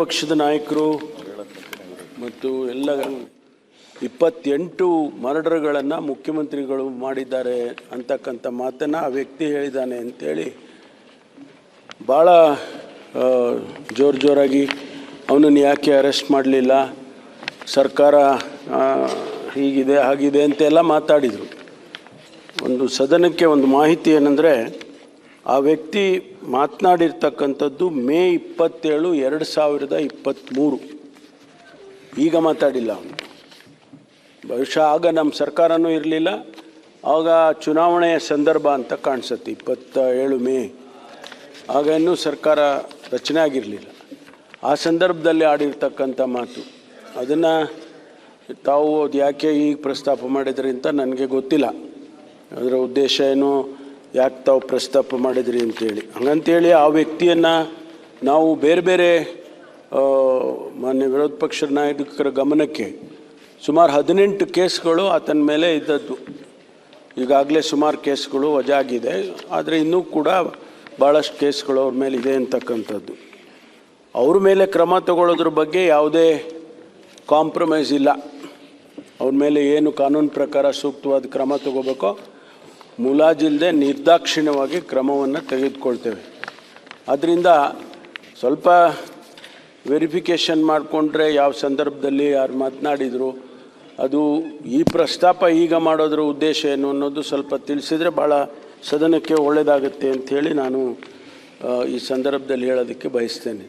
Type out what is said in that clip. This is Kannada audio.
ಪಕ್ಷದ ನಾಯಕರು ಮತ್ತು ಎಲ್ಲ ಇಪ್ಪತ್ತೆಂಟು ಮರ್ಡರ್ಗಳನ್ನು ಮುಖ್ಯಮಂತ್ರಿಗಳು ಮಾಡಿದ್ದಾರೆ ಅಂತಕ್ಕಂಥ ಮಾತನ್ನು ಆ ವ್ಯಕ್ತಿ ಹೇಳಿದ್ದಾನೆ ಅಂತೇಳಿ ಭಾಳ ಜೋರು ಜೋರಾಗಿ ಅವನನ್ನು ಯಾಕೆ ಅರೆಸ್ಟ್ ಮಾಡಲಿಲ್ಲ? ಸರ್ಕಾರ ಹೀಗಿದೆ, ಹಾಗಿದೆ ಅಂತೆಲ್ಲ ಮಾತಾಡಿದರು. ಒಂದು ಸದನಕ್ಕೆ ಒಂದು ಮಾಹಿತಿ ಏನಂದರೆ ಆ ವ್ಯಕ್ತಿ ಮಾತನಾಡಿರ್ತಕ್ಕಂಥದ್ದು ಮೇ ಇಪ್ಪತ್ತೇಳು ಎರಡು ಸಾವಿರದ ಇಪ್ಪತ್ತ್ಮೂರು ಈಗ ಮಾತಾಡಿಲ್ಲ ಅವನು. ಬಹುಶಃ ಆಗ ನಮ್ಮ ಸರ್ಕಾರನೂ ಇರಲಿಲ್ಲ. ಆಗ ಚುನಾವಣೆಯ ಸಂದರ್ಭ ಅಂತ ಕಾಣಿಸುತ್ತೆ ಇಪ್ಪತ್ತ ಏಳು ಮೇ. ಆಗ ಇನ್ನೂ ಸರ್ಕಾರ ರಚನೆ ಆಗಿರಲಿಲ್ಲ. ಆ ಸಂದರ್ಭದಲ್ಲಿ ಆಡಿರ್ತಕ್ಕಂಥ ಮಾತು. ಅದನ್ನು ತಾವು ಅದು ಯಾಕೆ ಈಗ ಪ್ರಸ್ತಾಪ ಮಾಡಿದ್ರಿ ಅಂತ ನನಗೆ ಗೊತ್ತಿಲ್ಲ. ಅದರ ಉದ್ದೇಶ ಏನು? ಯಾಕೆ ತಾವು ಪ್ರಸ್ತಾಪ ಮಾಡಿದ್ರಿ ಅಂತೇಳಿ. ಹಂಗಂತೇಳಿ ಆ ವ್ಯಕ್ತಿಯನ್ನು ನಾವು ಬೇರೆ ಬೇರೆ ಮಾನ್ಯ ವಿರೋಧ ಪಕ್ಷದ ನಾಯಕರ ಗಮನಕ್ಕೆ ಸುಮಾರು ಹದಿನೆಂಟು ಕೇಸ್ಗಳು ಆತನ ಮೇಲೆ ಇದ್ದದ್ದು. ಈಗಾಗಲೇ ಸುಮಾರು ಕೇಸ್ಗಳು ವಜಾ ಆಗಿದೆ ಆದರೆ ಇನ್ನೂ ಕೂಡ ಭಾಳಷ್ಟು ಕೇಸ್ಗಳು ಅವ್ರ ಮೇಲೆ ಇದೆ ಅಂತಕ್ಕಂಥದ್ದು. ಅವ್ರ ಮೇಲೆ ಕ್ರಮ ತಗೊಳ್ಳೋದ್ರ ಬಗ್ಗೆ ಯಾವುದೇ ಕಾಂಪ್ರಮೈಸ್ ಇಲ್ಲ. ಅವ್ರ ಮೇಲೆ ಏನು ಕಾನೂನು ಪ್ರಕಾರ ಸೂಕ್ತವಾದ ಕ್ರಮ ತಗೋಬೇಕೋ ಮುಲಾಜಿಲ್ಲದೆ ನಿರ್ದಾಕ್ಷಿಣ್ಯವಾಗಿ ಕ್ರಮವನ್ನು ತೆಗೆದುಕೊಳ್ತೇವೆ. ಅದರಿಂದ ಸ್ವಲ್ಪ ವೆರಿಫಿಕೇಷನ್ ಮಾಡಿಕೊಂಡ್ರೆ ಯಾವ ಸಂದರ್ಭದಲ್ಲಿ ಯಾರು ಮಾತನಾಡಿದರು, ಅದು ಈ ಪ್ರಸ್ತಾಪ ಈಗ ಮಾಡೋದ್ರ ಉದ್ದೇಶ ಏನು ಅನ್ನೋದು ಸ್ವಲ್ಪ ತಿಳಿಸಿದರೆ ಭಾಳ ಸದನಕ್ಕೆ ಒಳ್ಳೆಯದಾಗುತ್ತೆ ಅಂಥೇಳಿ ನಾನು ಈ ಸಂದರ್ಭದಲ್ಲಿ ಹೇಳೋದಕ್ಕೆ ಬಯಸ್ತೇನೆ.